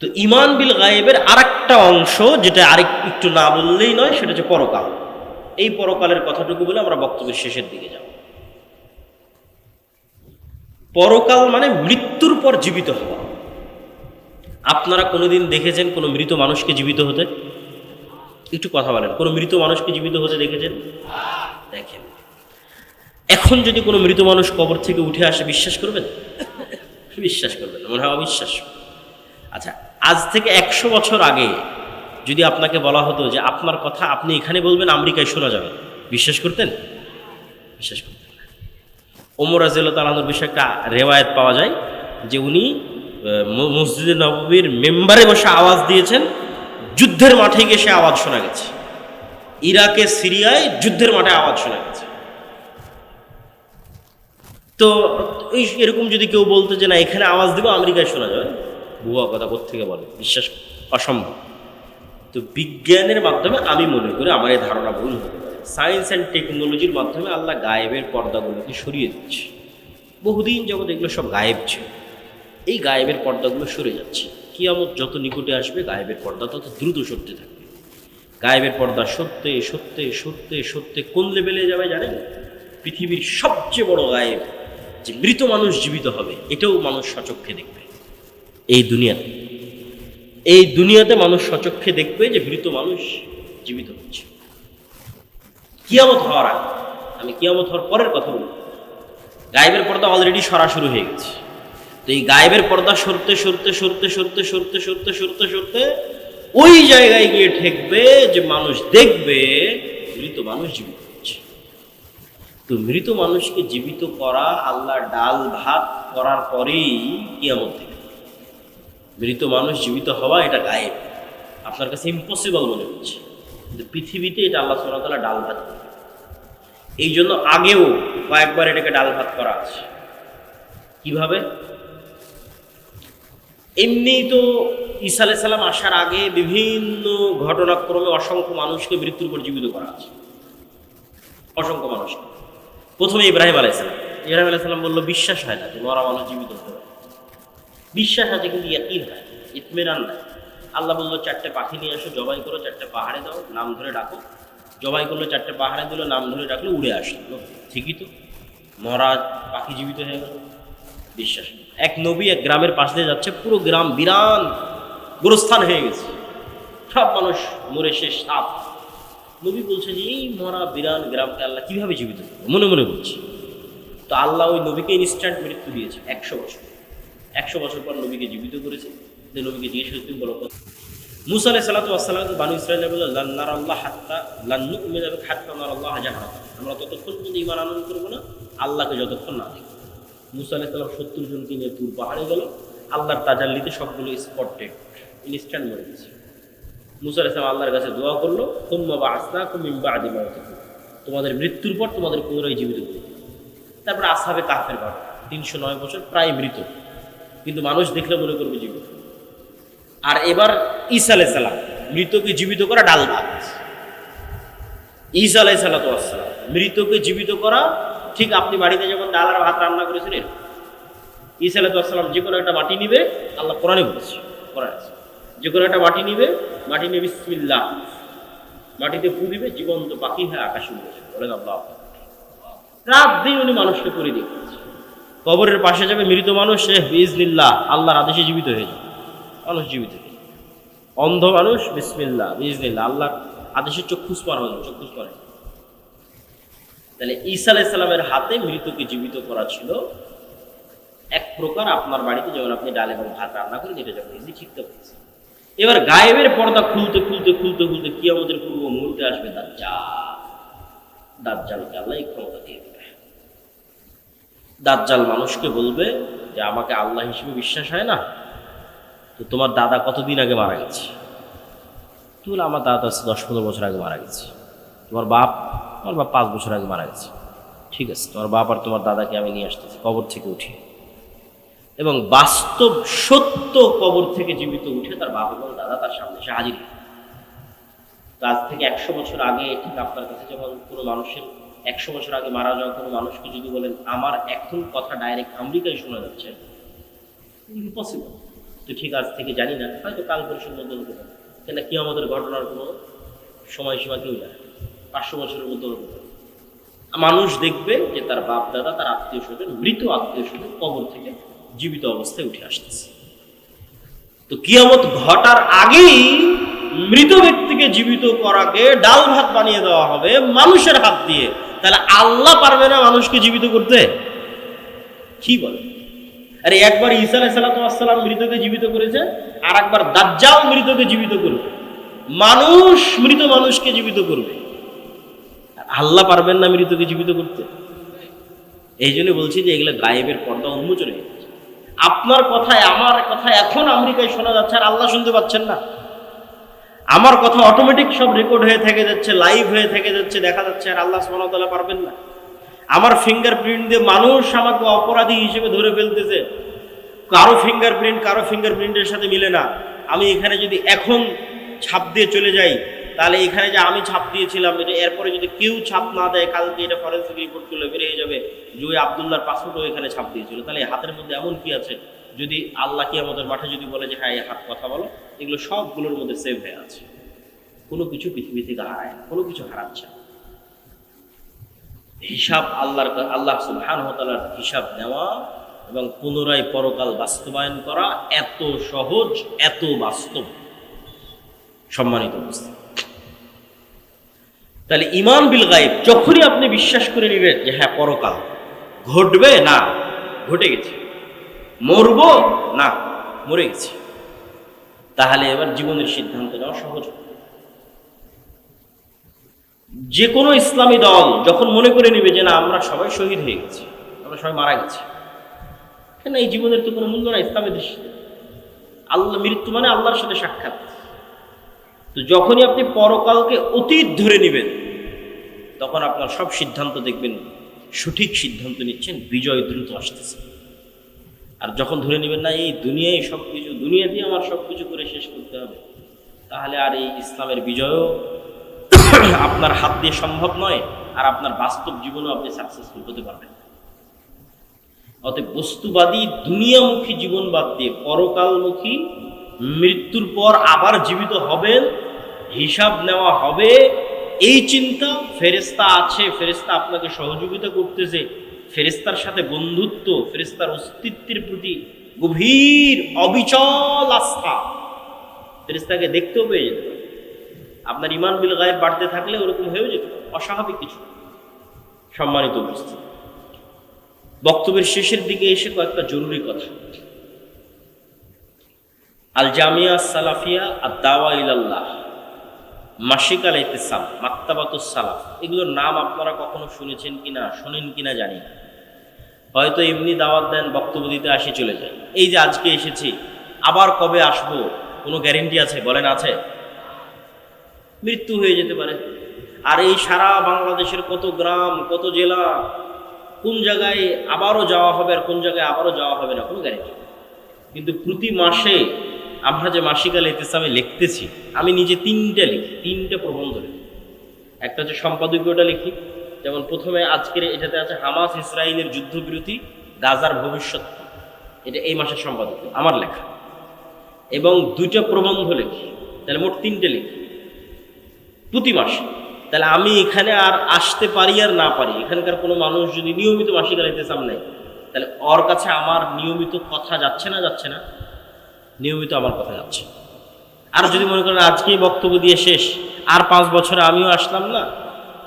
তো ইমান বিল গায়েবের আরেকটা অংশ, যেটা আরেক একটু না বললেই নয়, সেটা হচ্ছে পরকাল। এই পরকালের কথাটুকু বলে আমরা বক্তব্যের শেষের দিকে যাব। পরকাল মানে মৃত্যুর পর জীবিত হওয়া। আপনারা কোনোদিন দেখেছেন কোনো মৃত মানুষকে জীবিত হতে? একটু কথা বলেন, কোনো মৃত মানুষকে জীবিত হতে দেখেছেন? দেখেন। এখন যদি কোনো মৃত মানুষ কবর থেকে উঠে আসে, বিশ্বাস করবেন? বিশ্বাস করবেন মনে হয় অবিশ্বাস আচ্ছা আজ থেকে একশো বছর আগে যদি আপনাকে বলা হতো যে আপনার কথা আপনি এখানে বলবেন, আমেরিকায় শোনা যাবে। বিশ্বাস করতেন? বিশ্বাস করতেন ওমর রাজিয়াল তালানোর বিষয়ে একটা রেওয়ায়ত পাওয়া যায় যে উনি মসজিদে নববীর মেম্বারে বসে আওয়াজ দিয়েছেন, যুদ্ধের মাঠে গিয়ে সে আওয়াজ শোনা গেছে। ইরাকে, সিরিয়ায় যুদ্ধের মাঠে আওয়াজ শোনা গেছে। তো এই এরকম যদি কেউ বলতো যে না, এখানে আওয়াজ দিব, আমেরিকায় শোনা যাবে। ভুয়া কথা থেকে বলে? বিশ্বাস অসম্ভব। তো বিজ্ঞানের মাধ্যমে আমি মনে করি আমার এই ধারণা ভুল হতে সায়েন্স অ্যান্ড টেকনোলজির মাধ্যমে আল্লাহ গায়েবের পর্দাগুলোকে সরিয়ে দিচ্ছে। বহুদিন যাবত এগুলো সব গায়েব ছিল। এই গায়েবের পর্দাগুলো সরে যাচ্ছে। কিয়ামত যত নিকটে আসবে, গায়েবের পর্দা তত দ্রুত সরতে থাকবে। গায়েবের পর্দা সত্যে সত্যে সত্যে সত্যে কোন লেভেলে যাবে জানেন? পৃথিবীর সবচেয়ে বড় গায়েব যে মৃত মানুষ জীবিত হবে, এটাও মানুষ সচক্ষে দেখবে। এই দুনিয়াতে। এই দুনিয়াতে মানুষ সচক্ষে দেখবে যে মৃত মানুষ জীবিত হচ্ছে। কিয়ামত হওয়ার আগে, আমি কিয়ামত হওয়ার পরের কথা বলি গায়েবের পর্দা অলরেডি সরা শুরু হয়ে গেছে। তো এই গায়েবের পর্দা সরতে সরতে সরতে সরতে সরতে সরতে সরতে সরতে ওই জায়গায় গিয়ে ঠেকবে যে মানুষ দেখবে মৃত মানুষ জীবিত হচ্ছে। তো মৃত মানুষকে জীবিত করা, আল্লাহ ডাল ভাত করার পরেই কিয়ামত দেবে মৃত মানুষ জীবিত হওয়া এটা গায়েব। আপনার কাছে ইম্পসিবল মনে হচ্ছে। কিন্তু পৃথিবীতে এটা আল্লাহ সোনাতলা ডাল ভাত এই জন্য আগেও কয়েকবার এটাকে ডাল ভাত করা আছে। কীভাবে? এমনি তো ঈসা আলাইহিস সালাম আসার আগে বিভিন্ন ঘটনাক্রমে অসংখ্য মানুষকে মৃত্যুর পর জীবিত করা আছে। অসংখ্য মানুষকে। প্রথমে ইব্রাহিম আলাইসালাম ইব্রাহিম আলাইসালাম বলল, বিশ্বাস হয় না, যে মরা মানুষ জীবিত হতে পারে। বিশ্বাস আছে কিন্তু ইয়াকিন হয় ইতমেনান নাই। আল্লাহ বলল, চারটে পাখি নিয়ে আসো, জবাই করো, চারটে পাহাড়ে দাও, নাম ধরে ডাকো। জবাই করল, চারটে পাহাড়ে দিল, নাম ধরে ডাকলো, উড়ে আসলো। ঠিকই তো, মরা পাখি জীবিত হয়ে গেল। বিশ্বাস এক নবী এক গ্রামের পাশ দিয়ে যাচ্ছে, পুরো গ্রাম বিরান গোরস্থান হয়ে গেছে। সব মানুষ মরে শেষ, সাপ। নবী বলছে যে, এই মরা বিরান গ্রামকে আল্লাহ কীভাবে জীবিত মনে মনে বলছে। তো আল্লাহ ওই নবীকে ইনস্ট্যান্ট মৃত্যু দিয়েছে, একশো বছর। একশো বছর পর নবীকে জীবিত করেছে। যে নবীকে জিজ্ঞেস করতে তুমি বলো, মুসা সালাতু বানু ইসরায়েল বলল লান্নার আল্লাহ হাত্তা লান্নু উমেদ হাত্তা নার আল্লাহ হাজার আমরা ততক্ষণ পর্যন্ত ইমান আনন্দ করব না, আল্লাহকে যতক্ষণ না দেখব। মুসা সাল্লাম সত্তর জনকে নিয়ে তুর পাহাড়ে গেল, আল্লাহর তাজাল্লিতে সবগুলো স্পটেড ইনস্ট্যান্ট মরে গেছে। মুসা আলাই আল্লাহর কাছে দোয়া করল তোমরা বা আসনা কুমিম্বা আদি তোমাদের মৃত্যুর পর তোমাদের পুনরায় জীবিত করবে তারপরে আসাবে কাফের ঘর তিনশো নয় বছর প্রায় মৃত। কিন্তু মানুষ দেখলে মনে করবে জীবিত। আর এবার ঈসা আলাই সালাম মৃতকে জীবিত করা ডাল ভাত। ঈসা আলাই সালাতাম মৃতকে জীবিত করা, ঠিক আপনি বাড়িতে যখন ডাল আর ভাত রান্না করেছিলেন, ঈসা আলাইসাল্লাম যে কোনো একটা মাটি নিবে, আল্লাহ কোরআনে বলেছে, কোরআনে। যে কোনো একটা মাটি নিবে মাটি নিয়ে বিসমিল্লাহ মাটিতে ফু দিবে, জীবন্ত পাখি হয়ে আকাশে বলেন আল্লাহ। রাত দিন উনি মানুষকে করে। দিয়েছে কবরের পাশে যাবে মৃত মানুষ, সে বিজনিল্লাহ আল্লাহর আদেশে জীবিত হয়ে যাবে। মানুষ জীবিত হয়ে অন্ধ মানুষ, বিসমিল্লাহ বিজনিল্লাহ আল্লাহর আদেশে চক্ষুষ পার হয়ে যাবে চক্ষুষ তাহলে ঈসা আলাইসাল্লামের হাতে মৃতকে জীবিত করা ছিল। এক প্রকার আপনার বাড়িতে যেমন আপনি ডাল এবং ভাত রান্না করেন, এটা যখন ইজি পারছেন এবার গায়েবের পর্দা খুলতে খুলতে খুলতে খুলতে কি আমাদের পূর্ব মুহূর্তে আসবে দাজ্জাল। দাজ্জালকে আল্লাহ এই ক্ষমতা দিয়ে দাজ্জাল মানুষকে বলবে যে আমাকে আল্লাহ হিসেবে বিশ্বাস হয় না? তো তোমার দাদা কতদিন আগে মারা গেছে? তুই বলে, আমার দাদা আজ দশ পনেরো বছর আগে মারা গেছে। তোমার বাপ তোমার বাপ পাঁচ বছর আগে মারা গেছে। ঠিক আছে তোমার বাপ আর তোমার দাদাকে আমি নিয়ে আসতেছি কবর থেকে উঠিয়ে এবং বাস্তব সত্য কবর থেকে জীবিত উঠে তার বাপ এবং দাদা তার সামনে এসে হাজির। আজ থেকে একশো বছর আগে ঠিক আপনার কাছে যেমন কোনো মানুষের একশো বছর আগে মারা যাওয়া কোনো মানুষকে যদি বলেন, আমার এখন কথা ডাইরেক্ট আমেরিকায় শোনা যাচ্ছে ইম্পসিবল তো ঠিক আজ থেকে জানি না, হয়তো কাল পরশুর মধ্যে হতে পারে। কেন কি আমাদের ঘটনার কোনো সময়সীমা কেউ জানে পাঁচশো বছরের মধ্যে হতে পারে। মানুষ দেখবে যে তার বাপ দাদা তার আত্মীয় স্বজন, মৃত আত্মীয় স্বজন কবর থেকে জীবিত অবস্থায় উঠে আসতেছে। তো কিয়ামত ঘটার আগেই মৃত ব্যক্তিকে জীবিত করাকে ডাল ভাত বানিয়ে দেওয়া হবে মানুষের হাত দিয়ে। তাহলে আল্লাহ পারবে না মানুষকে জীবিত করতে? কি বলে? আরে একবার ঈসা আলাইসালাম মৃতকে জীবিত করেছে আর একবার দাজ্জাল মৃতকে জীবিত করবে। মানুষ মৃত মানুষকে জীবিত করবে। আল্লাহ পারবেন না মৃতকে জীবিত করতে। এই জন্য বলছি যে এগুলো গায়েবের পর্দা উন্মোচন হয়ে আপনার কথায়, আমার কথা এখন আমেরিকায় শোনা যাচ্ছে আর আল্লাহ শুনতে পাচ্ছেন না। আমার কথা অটোমেটিক সব রেকর্ড হয়ে থেকে যাচ্ছে লাইভ হয়ে থেকে যাচ্ছে, দেখা যাচ্ছে আর আল্লাহ সুবহানাহু পারবেন না। আমার ফিঙ্গারপ্রিন্ট দিয়ে মানুষ আমাকে অপরাধী হিসেবে ধরে ফেলতেছে। কারও ফিঙ্গারপ্রিন্ট কারও ফিঙ্গারপ্রিন্টের সাথে মিলে না। আমি এখানে যদি এখন ছাপ দিয়ে চলে যাই, তাহলে এখানে যে আমি ছাপ দিয়েছিলাম, এটা এরপরে যদি কেউ ছাপ না দেয়, কালকে এটা ফরেন্সিক রিপোর্ট করলে বেরিয়ে যাবে। যে ওই আবদুল্লার পাসপোর্টও এখানে ছাপ দিয়েছিল। তাহলে হাতের মধ্যে এমন কি আছে? যদি আল্লাহ কি আমাদের মাঠে যদি বলে যে হ্যাঁ হাত কথা বলো, এগুলো সবগুলোর মধ্যে সেভ হয়ে আছে। কোনো কিছু পৃথিবী থেকে হারায় কোনো কিছু হারাচ্ছে হিসাব আল্লাহর আল্লাহ সুবহানাহু ওয়া তাআলার হিসাব নেওয়া এবং পুনরায় পরকাল বাস্তবায়ন করা এত সহজ, এত বাস্তব। সম্মানিত অবস্থা তাহলে ইমান বিল গায়েব যখনই আপনি বিশ্বাস করে নেবেন যে হ্যাঁ পরকাল ঘটবে না, ঘটে গেছে। মরব? না, মরে গেছি। তাহলে এবার জীবনের সিদ্ধান্ত নেওয়া সহজ। যে কোনো ইসলামী দল যখন মনে করে নেবে যে না, আমরা সবাই শহীদ হয়ে গেছি, আমরা সবাই মারা গেছি, কেন এই জীবনের তো কোনো মূল্য নাই ইসলামের দৃষ্টিতে? আল্লাহ, মৃত্যু মানে আল্লাহর সাথে সাক্ষাৎ। তো যখনই আপনি পরকালকে অতীত ধরে নেবেন, তখন আপনার সব সিদ্ধান্ত দেখবেন, সঠিক সিদ্ধান্ত নিচ্ছেন, বিজয় দ্রুত আসতেছে। আর যখন ধরে নেবেন না, এই দুনিয়ায় সব কিছু দুনিয়া দিয়ে আমার সব কিছু করে শেষ করতে হবে, তাহলে আর এই ইসলামের বিজয়ও আপনার হাত দিয়ে সম্ভব নয়, আর আপনার বাস্তব জীবনেও আপনি সাকসেসফুল হতে পারবেন। অতএব বস্তুবাদী, দুনিয়ামুখী জীবন বাদ দিয়ে পরকালমুখী, মৃত্যুর পর আবার জীবিত হবেন, হিসাব নেওয়া হবে, এই চিন্তা ফেরেস্তা আছে ফেরেস্তা আপনাকে সহযোগিতা করতেছে ফেরেস্তার সাথে বন্ধুত্ব ফেরেস্তার অস্তিত্বের প্রতি গভীর অবিচল আস্থা। ফেরেস্তাকে দেখতেও পেয়ে যেতে। আপনার ইমান বিল গায়েব বাড়তে থাকলে ওরকম হয়েও যেত, অস্বাভাবিক কিছু সম্মানিত উপস্থিত। বক্তব্যের শেষের দিকে এসে কয়েকটা জরুরি কথা। আল জামিয়া সালাফিয়া আর দাওয়া ইলাল্লাহ মাসিক আল ইতিসাম মাক্তাবাতুস সালাফ এগুলোর নাম আপনারা কখনো শুনেছেন কিনা, শোনেন কিনা জানি না। হয়তো এমনি দাওয়াত দেন, বক্তব্য দিতে আসি, চলে যায়। এই যে আজকে এসেছি, আবার কবে আসব? কোনো গ্যারেন্টি আছে? বলেন, আছে। মৃত্যু হয়ে যেতে পারে। আর এই সারা বাংলাদেশের কত গ্রাম, কত জেলা, কোন জায়গায় আবারও যাওয়া হবে আর কোন জায়গায় আবারও যাওয়া হবে না, কোনো গ্যারেন্টি কিন্তু প্রতি মাসে আমরা যে মাসিকাল ইতিসামে লিখতেছি, আমি নিজে তিনটে লিখি, তিনটে প্রবন্ধ লিখি। একটা হচ্ছে সম্পাদকীয়টা লিখি যেমন প্রথমে আজকের এটাতে আছে হামাস ইসরায়েলের যুদ্ধবিরতি, গাজার ভবিষ্যৎ এটা এই মাসের সম্পাদকীয় আমার লেখা। এবং দুইটা প্রবন্ধ লিখি, তাহলে মোট তিনটে লিখি। প্রতি মাসে। তাহলে আমি এখানে আর আসতে পারি আর না পারি, এখানকার কোনো মানুষ যদি নিয়মিত মাসিক আর ইতেসাম নেয় তাহলে ওর কাছে আমার নিয়মিত কথা যাচ্ছে না যাচ্ছে না? নিয়মিত আমার কথা যাচ্ছে। আর যদি মনে করেন আজকেই বক্তব্য দিয়ে শেষ, আর পাঁচ বছরে আমিও আসলাম না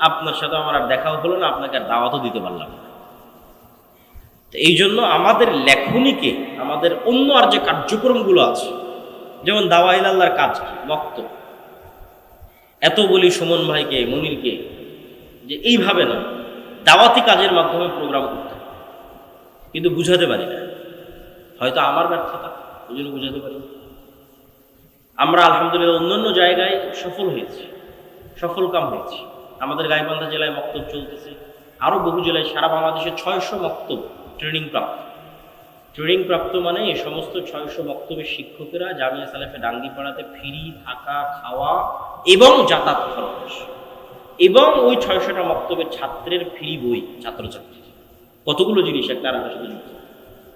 আপনার সাথে আমার আর দেখাও হলো না, আপনাকে আর দাওয়াতও দিতে পারলাম না তো এই জন্য আমাদের লেখনীকে, আমাদের অন্য আর যে কার্যক্রমগুলো আছে, যেমন দাওয়াইল আল্লাহর কাজ কি বক্তব্য এত বলি সুমন ভাইকে, মনিরকে, যে এইভাবে না, দাওয়াতি কাজের মাধ্যমে প্রোগ্রাম করতে। কিন্তু বুঝাতে পারি না হয়তো আমার ব্যর্থতা ওই জন্য বুঝাতে পারি। আমরা আলহামদুলিল্লাহ অন্যান্য জায়গায় সফল হয়েছি, সফল কাম হয়েছি আমাদের গাইবান্ধা জেলায় মক্তব চলতেছে। আরও বহু জেলায় সারা বাংলাদেশে ছয়শো মক্তব ট্রেনিং প্রাপ্ত ট্রেনিং প্রাপ্ত মানে এই সমস্ত ছয়শো বক্তব্যের শিক্ষকেরা জামিয়া সালেফে ডাঙ্গিপাড়াতে ফ্রি থাকা, খাওয়া এবং যাতায়াত খরচ এবং ওই ছয়শোটা বক্তব্যের ছাত্রের ফ্রি বই, ছাত্রছাত্রী। কতগুলো জিনিস একটা আর সাথে যুক্ত?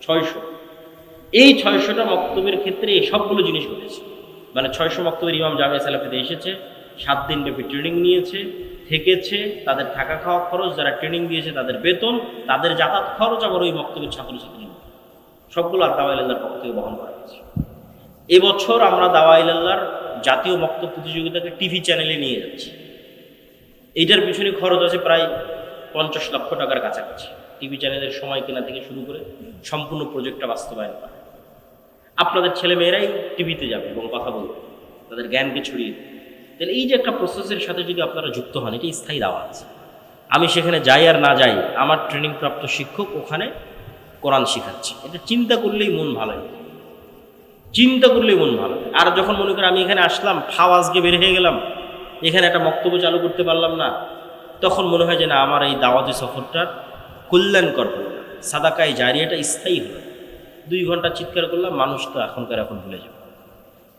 ছয়শো। এই ছয়শোটা বক্তব্যের ক্ষেত্রে এই সবগুলো জিনিস ঘটেছে। মানে ছয়শো বক্তব্যের ইমাম জামিয়া সালেফেতে এসেছে, সাত দিন ব্যাপী ট্রেনিং নিয়েছে থেকেছে তাদের থাকা খাওয়া খরচ, যারা ট্রেনিং দিয়েছে তাদের বেতন, তাদের যাতায়াত খরচ আবার ওই বক্তব্যের ছাত্রছাত্রী সবগুলো আর দাওয়াইল্লার পক্ষ থেকে বহন করা হয়েছে। এবছর আমরা দাওয়াইল্লার জাতীয় বক্তব্য প্রতিযোগিতাকে টিভি চ্যানেলে নিয়ে যাচ্ছি। এইটার পিছনে খরচ আছে প্রায় পঞ্চাশ লক্ষ টাকার কাছাকাছি। টিভি চ্যানেলের সময় কেনা থেকে শুরু করে সম্পূর্ণ প্রজেক্টটা বাস্তবায়ন করা। আপনাদের ছেলে মেয়েরাই টিভিতে যাবে এবং কথা বলবে। তাদের জ্ঞানকে ছড়িয়ে দেবে। তাহলে এই যে একটা প্রসেসের সাথে যদি আপনারা যুক্ত হন, এটা স্থায়ী দাওয়া আছে আমি সেখানে যাই আর না যাই, আমার ট্রেনিং প্রাপ্ত শিক্ষক ওখানে কোরআন শেখাচ্ছে। এটা চিন্তা করলেই মন ভালো। হয় চিন্তা করলেই মন ভালো। হয়। আর যখন মনে করেন আমি এখানে আসলাম ফাও আজকে বের হয়ে গেলাম, এখানে একটা বক্তব্য চালু করতে পারলাম না, তখন মনে হয় যে না, আমার এই দাওয়াতি সফরটার কল্যাণকর হলো সাদাকায় জারিয়াটা স্থায়ী হলো দুই ঘণ্টা চিৎকার করলাম, মানুষ তো এখনকার এখন ভুলে যাবে।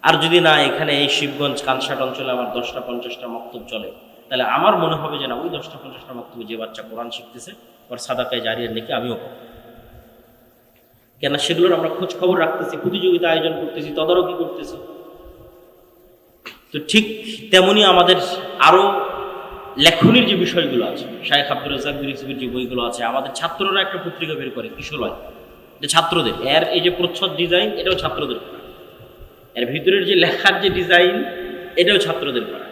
আর যদি না এখানে এই শিবগঞ্জ কানসাট অঞ্চলে আমার দশটা, পঞ্চাশটা মক্তব চলে, তাহলে আমার মনে হবে যে না ওই দশটা, পঞ্চাশটা মক্তব্য যে বাচ্চা কোরআন শিখতেছে, ওর সাদাকায় জারিয়ার নাকি আমিও পাবো। কেন সেগুলোর আমরা খোঁজ খবর রাখতেছি, প্রতিযোগিতা আয়োজন করতেছি, তদারকি করতেছি। তো ঠিক তেমনি আমাদের আরও লেখনির যে বিষয়গুলো আছে শাহেখ আব্দুল রাজাক যে বইগুলো আছে, আমাদের ছাত্ররা একটা পত্রিকা বের করে কিশোরয় এটা ছাত্রদের। এর এই যে প্রচ্ছদ ডিজাইন এটাও ছাত্রদের এর ভিতরের যে লেখার যে ডিজাইন এটাও ছাত্রদের করা।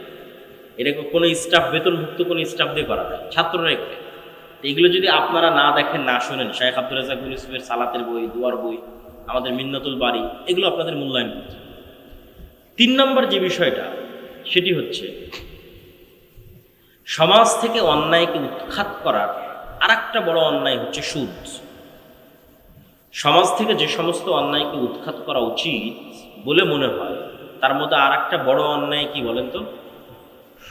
এটা কোনো স্টাফ বেতনভুক্ত কোনো স্টাফ দিয়ে করা হয় ছাত্ররা একটা এগুলো যদি আপনারা না দেখেন, না শোনেন শাহেখ আব্দুল রাজাক বিন সালাতের বই, দুয়ার বই, আমাদের মিন্নাতুল বাড়ি এগুলো আপনাদের মূল্যায়ন করছে। তিন নম্বর যে বিষয়টা, সেটি হচ্ছে সমাজ থেকে অন্যায়কে উৎখাত করার আর একটা বড় অন্যায় হচ্ছে সুদ। সমাজ থেকে যে সমস্ত অন্যায়কে উৎখাত করা উচিত বলে মনে হয়। তার মধ্যে আর একটা বড় অন্যায় কি বলেন তো?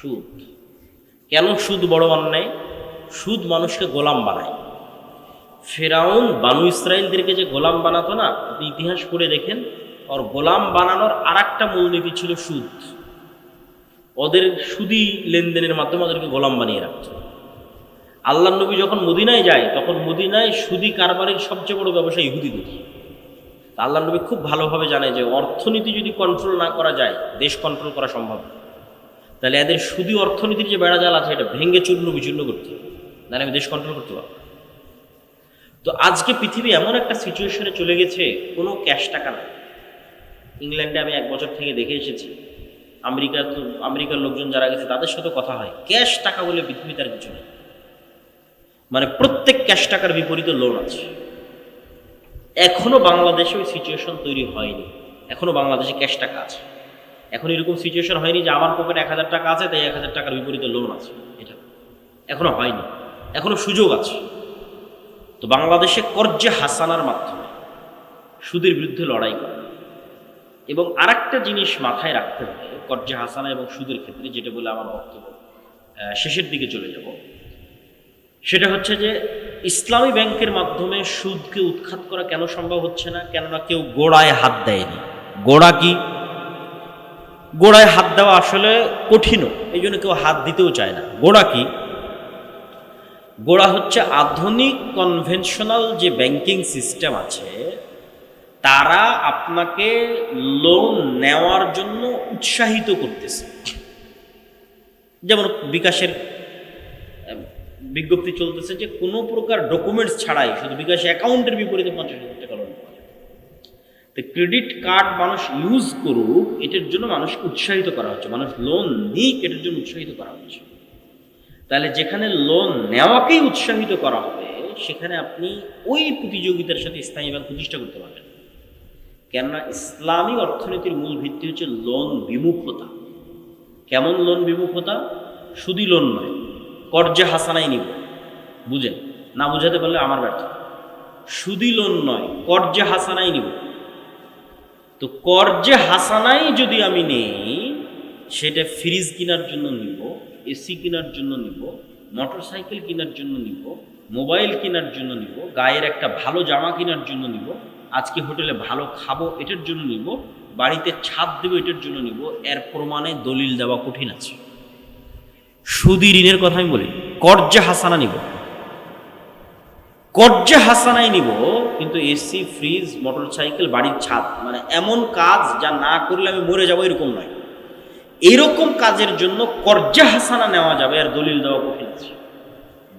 সুদ। কেন সুদ বড় অন্যায়? সুদ মানুষকে গোলাম বানায়। ফেরাউন বানু ইসরায়েলদেরকে যে গোলাম বানাতো না, আপনি ইতিহাস পড়ে দেখেন, ওর গোলাম বানানোর আর একটা মূলনীতি ছিল সুদ। ওদের সুদি লেনদেনের মাধ্যমে ওদেরকে গোলাম বানিয়ে রাখত। আল্লাহ নবী যখন মদিনায় যায়, তখন মদিনায় সুদি কারবারের সবচেয়ে বড় ব্যবসা ইহুদিদের। আল্লাহ নবী খুব ভালোভাবে জানে যে অর্থনীতি যদি কন্ট্রোল না করা যায়, দেশ কন্ট্রোল করা সম্ভব তাহলে এদের শুধু অর্থনীতির যে বেড়াজাল আছে, এটা ভেঙে চূর্ণ বিচূর্ণ করতে নাহলে আমি দেশ কন্ট্রোল করতে পারব তো আজকে পৃথিবী এমন একটা সিচুয়েশনে চলে গেছে, কোনো ক্যাশ টাকা নাই। ইংল্যান্ডে আমি এক বছর থেকে দেখে এসেছি, আমেরিকা তো, আমেরিকার লোকজন যারা গেছে, তাদের সাথে কথা হয় ক্যাশ টাকা বলে পৃথিবী তার কিছু নেই। মানে প্রত্যেক ক্যাশ টাকার বিপরীতে লোন আছে। এখনও বাংলাদেশে ওই সিচুয়েশন তৈরি হয়নি। এখনও বাংলাদেশে ক্যাশ টাকা আছে। এখন এরকম সিচুয়েশন হয়নি যে আমার পকেটে এক হাজার টাকা আছে, তাই এক হাজার টাকার বিপরীতে লোন আছে। এটা এখনও হয়নি। এখনও সুযোগ আছে। তো বাংলাদেশে কর্জে হাসানার মাধ্যমে সুদের বিরুদ্ধে লড়াই করে। এবং আরেকটা জিনিস মাথায় রাখতে হবে, কর্জে হাসানা এবং সুদের ক্ষেত্রে যেটা বলে আমার বক্তব্য শেষের দিকে চলে যাব। সেটা হচ্ছে যে ইসলামী ব্যাংকের মাধ্যমে সুদকে উৎখাত করা কেন সম্ভব হচ্ছে না? কেননা কেউ গোড়ায় হাত দেয়নি। গোড়া কি? গোড়ায় হাত দেওয়া আসলে কঠিনও, এই জন্য কেউ হাত দিতেও চায় না। গোড়া কি? গোড়া হচ্ছে আধুনিক কনভেনশনাল যে ব্যাংকিং সিস্টেম আছে, তারা আপনাকে লোন নেওয়ার জন্য উৎসাহিত করতেছে। যেমন বিকাশের বিজ্ঞপ্তি চলতেছে যে কোনো প্রকার ডকুমেন্টস ছাড়াই, শুধু বিকাশ অ্যাকাউন্টের বিপরীতে পঞ্চাশ হাজার টাকা লোন পাওয়া যায় তো ক্রেডিট কার্ড মানুষ ইউজ করুক, এটার জন্য মানুষকে উৎসাহিত করা হচ্ছে। মানুষ লোন নিক, এটার জন্য উৎসাহিত করা হচ্ছে। তাহলে যেখানে লোন নেওয়াকেই উৎসাহিত করা হবে, সেখানে আপনি ওই প্রতিযোগিতার সাথে স্থায়ী ব্যাংক প্রতিষ্ঠা করতে পারবেন। কেননা ইসলামী অর্থনীতির মূল ভিত্তি হচ্ছে লোন বিমুখতা। কেমন লোন বিমুখতা? সুদি লোন নয় কর্জে হাসানাই নিব। বুঝেন? না বুঝাতে পারলে আমার ব্যর্থ। সুদি লোন নয়, কর্জে হাসানাই নিব। তো কর্জে হাসানাই যদি আমি নেই, সেটা ফ্রিজ কেনার জন্য নিব, এসি কেনার জন্য নিব মোটর সাইকেল কেনার জন্য নিব, মোবাইল কেনার জন্য নিব, গায়ের একটা ভালো জামা কেনার জন্য নিব, আজকে হোটেলে ভালো খাব এটার জন্য নিব, বাড়িতে ছাদ দেবো এটার জন্য নিব, এর প্রমাণে দলিল দেওয়া কঠিন আছে। সুদি ঋণের কথা আমি বলি, কর্জে হাসানা নিব। কর্জে হাসানাই নিব, কিন্তু এসি, ফ্রিজ মোটর সাইকেল বাড়ির ছাদ মানে এমন কাজ যা না করলে আমি মরে যাব এরকম নয়। এরকম কাজের জন্য কর্জা হাসানা নেওয়া যাবে আর দলিল দেওয়া কঠিন।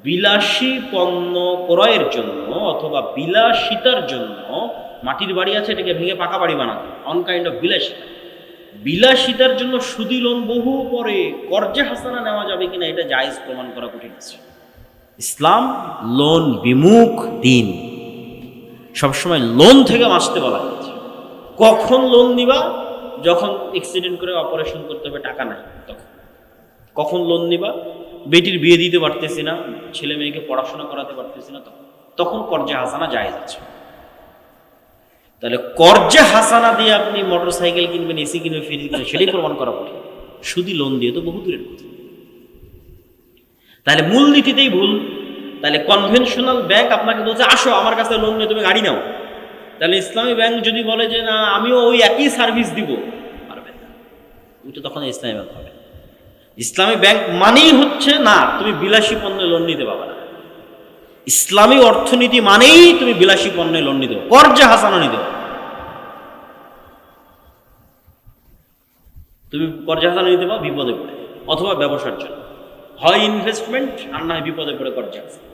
বিলাসী পণ্য ক্রয়ের জন্য অথবা বিলাসিতার জন্য মাটির বাড়ি আছে, এটাকে ভেঙে পাকা বাড়ি বানাতে অন কাইন্ড অফ বিলাসিতা। বিলাসিতার জন্য সুদি লোন বহু পরে কর্জে হাসানা নেওয়া যাবে কিনা এটা জায়েজ প্রমাণ করা কঠিন আছে। ইসলাম লোন বিমুখ দিন। সবসময় লোন থেকে বাঁচতে বলা হয়েছে। কখন লোন নিবা যখন অ্যাক্সিডেন্ট করে অপারেশন করতে হবে, টাকা নাই তখন। কখন লোন নিবা বেটির বিয়ে দিতে পারতেছি না, ছেলে মেয়েকে পড়াশোনা করাতে পারতেছি না তখন। তখন কর্জে হাসানা জায়েজ আছে। তাহলে কর্জে হাসানা দিয়ে আপনি মোটর সাইকেল কিনবেন, এসি কিনবেন, ফ্রিজ কিনবেন, সেটাই প্রমাণ করা কঠিন শুধু লোন দিয়ে তো বহু দূরের কথা। তাহলে মূলনীতিতেই ভুল। তাহলে কনভেনশনাল ব্যাংক আপনাকে বলছে, আসো, আমার কাছে লোন নিয়ে তুমি গাড়ি নাও। তাহলে ইসলামী ব্যাংক যদি বলে যে, না, আমিও ওই একই সার্ভিস দিব পারবে না। ওইটা তখন ইসলামী ব্যাংক হবে। ইসলামী ব্যাংক মানেই হচ্ছে, না, তুমি বিলাসী পণ্যে লোন নিতে পারবে ইসলামী অর্থনীতি মানেই তুমি বিলাসী পণ্যে লোন নিতে কর্জে হাসানো নিতে। তুমি কর্জে হাসানো নিতে পারো বিপদে পড়ে, অথবা ব্যবসার জন্য। হয় ইনভেস্টমেন্ট আর না হয় বিপদে পড়ে হাসানো।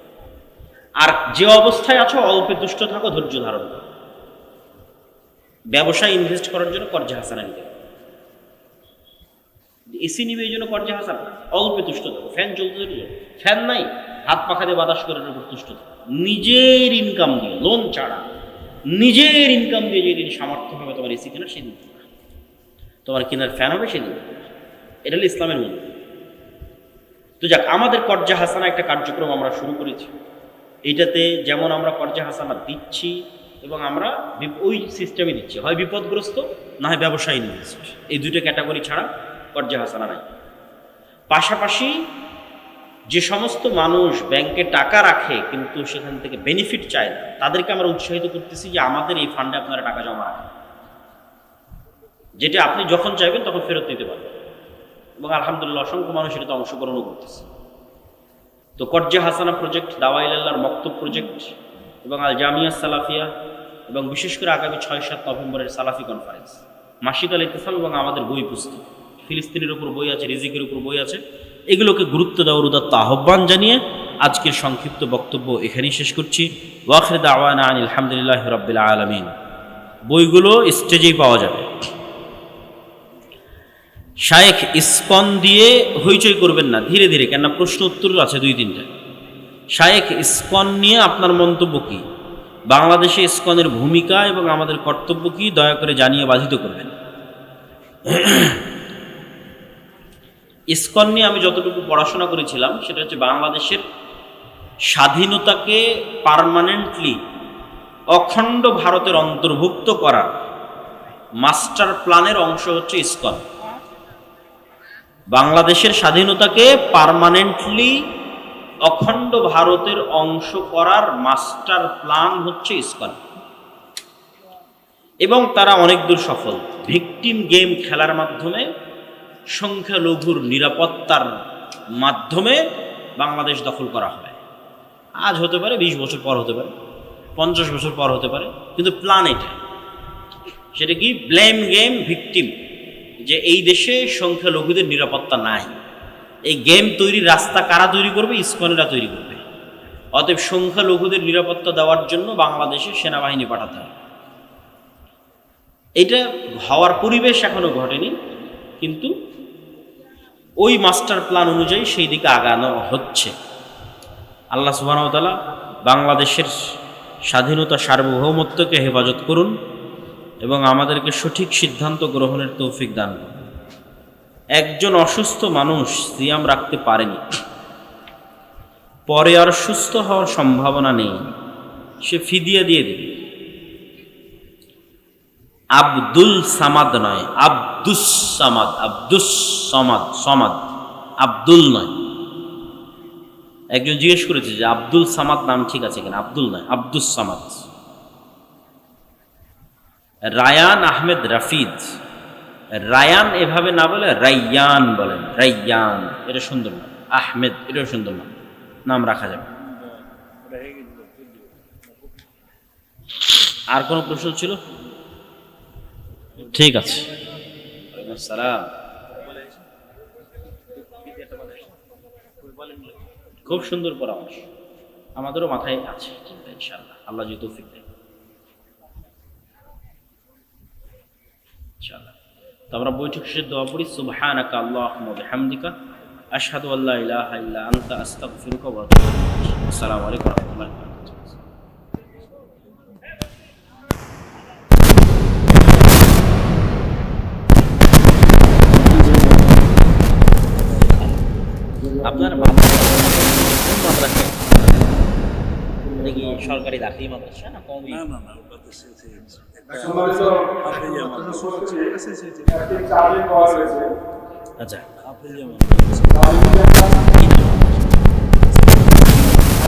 আর যে অবস্থায় আছো, অল্পে তুষ্ট থাকো, ধৈর্য ধারণ করো। ব্যবসায় ইনভেস্ট করার জন্য কর্জে হাসানা নিতে হবে এসি নিবে এই জন্য কর্জে হাসান অল্পে তুষ্ট থাকো। ফ্যান চলতে ফ্যান নাই। হাত পাখা দিয়ে বাতাস করে উপর তুষ্ট নিজের ইনকাম দিয়ে লোন ছাড়া। নিজের ইনকাম দিয়ে যেদিন সামর্থ্য হবে তোমার এসি কেনার, সেদিন। তোমার কেনার ফ্যান হবে সেদিন এটা হলো ইসলামের মূল্য তো যাক, আমাদের কর্জা হাসানা একটা কার্যক্রম আমরা শুরু করেছি। এইটাতে যেমন আমরা কর্জা হাসানা দিচ্ছি এবং আমরা ওই সিস্টেমে দিচ্ছি। হয় বিপদগ্রস্ত, না হয় ব্যবসায়ী ইনভেস্ট এই দুটো ক্যাটাগরি ছাড়া কর্জা হাসানা নাই। পাশাপাশি যে সমস্ত মানুষ ব্যাংকে টাকা রাখে কিন্তু সেখান থেকে বেনিফিট চায় না, তাদেরকে আমরা উৎসাহিত করতেছি যে আমাদের এই ফান্ডে আপনারা টাকা জমা রাখেন। যেটা আপনি যখন চাইবেন তখন ফেরত দিতে পারবেন। এবং আলহামদুলিল্লাহ অসংখ্য মানুষ এটাতে অংশগ্রহণও করতেছে। তো কর্জা হাসানা প্রজেক্ট দাওয়াইল্লাহর মক্তব প্রজেক্ট এবং আল জামিয়া সালাফিয়া এবং বিশেষ করে আগামী ছয় সাত নভেম্বরের সালাফি কনফারেন্স মাসিক আল ইতিসাম এবং আমাদের বই পুস্তক। ফিলিস্তিনের উপর বই আছে, রিজিকের উপর বই আছে। এগুলোকে গুরুত্ব দেওয়ার উদাত্ত আহ্বান জানিয়ে আজকের সংক্ষিপ্ত বক্তব্য এখানেই শেষ করছি। ওয়াখরে দাওয়ানা আলহামদুলিল্লাহ রব্বিল আলমিন। বইগুলো স্টেজেই পাওয়া যাবে। শায়েখ ইস্কন দিয়ে হইচই করবেন না, ধীরে ধীরে, কেননা প্রশ্ন উত্তর আছে দুই তিনটা। শায়েখ ইস্কন নিয়ে আপনার মন্তব্য কী? বাংলাদেশে ইস্কনের ভূমিকা এবং আমাদের কর্তব্য কী? দয়া করে জানিয়ে বাধিত করবেন। ইস্কন নিয়ে আমি যতটুকু পড়াশোনা করেছিলাম, সেটা হচ্ছে বাংলাদেশের স্বাধীনতাকে পারমানেন্টলি অখণ্ড ভারতের অন্তর্ভুক্ত করা মাস্টার প্ল্যানের অংশ হচ্ছে ইস্কন। বাংলাদেশের স্বাধীনতাকে পার্মানেন্টলি অখণ্ড ভারতের অংশ করার মাস্টার প্ল্যান হচ্ছে ইস্কন। এবং তারা অনেক দূর সফল। ভিকটিম গেম খেলার মাধ্যমে সংখ্যালঘুর নিরাপত্তার মাধ্যমে বাংলাদেশ দখল করা হবে আজ হতে পারে, বিশ বছর পর হতে পারে, পঞ্চাশ বছর পর হতে পারে, কিন্তু প্ল্যান এটা। সেটা কি? ব্লেম গেম ভিকটিম যে এই দেশে সংখ্যালঘুদের নিরাপত্তা নাই। এই গেম তৈরির রাস্তা কারা তৈরি করবে? ইস্কনেরা তৈরি করবে। অতএব সংখ্যালঘুদের নিরাপত্তা দেওয়ার জন্য বাংলাদেশে সেনাবাহিনী পাঠাতে হবে। এটা হওয়ার পরিবেশ এখনও ঘটেনি, কিন্তু ওই মাস্টার প্ল্যান অনুযায়ী সেই দিকে আগানো হচ্ছে। আল্লাহ সুবাহতালা বাংলাদেশের স্বাধীনতা সার্বভৌমত্বকে হেফাজত করুন এবং আমাদেরকে সঠিক সিদ্ধান্ত গ্রহণের তৌফিক দান করুন। একজন অসুস্থ মানুষ সিয়াম রাখতে পারেনি। পরে আর সুস্থ হওয়ার সম্ভাবনা নেই। সে ফিদিয়া দিয়ে দেবে। আব্দুল সামাদ নয় আব্দুস সামাদ আব্দুস সমাদ সমাদ আব্দুল নয়। একজন জিজ্ঞেস করেছে যে আব্দুল সামাদ নাম ঠিক আছে কিনা? আব্দুল নয় আব্দুস সামাদ রায়ান আহমেদ রাফিদ। রায়ান এভাবে না বলে রাইয়ান বলেন। রাইয়ান, এটা সুন্দর নাম। আহমেদ, এটাও সুন্দর নাম। নাম রাখা যাবে। আর কোনো প্রশ্ন ছিল? ঠিক আছে। সালাম খুব সুন্দর পরামর্শ। আমাদেরও মাথায় আছে চিন্তা ইনশাআল্লাহ। আল্লাহ যদি তৌফিক দেয়। তো আমরা বৈঠক শেষে দোয়া পড়ি, সুবহানাকা আল্লাহুম্মা বিহামদিকা, আশহাদু আল্লা ইলাহা ইল্লা আনতা, আস্তাগফিরুকা ওয়া আতুবু ইলাইক। আসসালামু আলাইকুম ওয়া রাহমাতুল্লাহি ওয়া বারাকাতুহু আপনার মাদ্রাসা? এটা কি সরকারি দাখিল মাদ্রাসা না কমই না না না ওটা তো সে- সে- একটা সম্মানিত হাফেজিয়া মাদ্রাসা। একটি চাবি পাওয়া গেছে আচ্ছা। হাফেজিয়া মাদ্রাসা। চাবিটা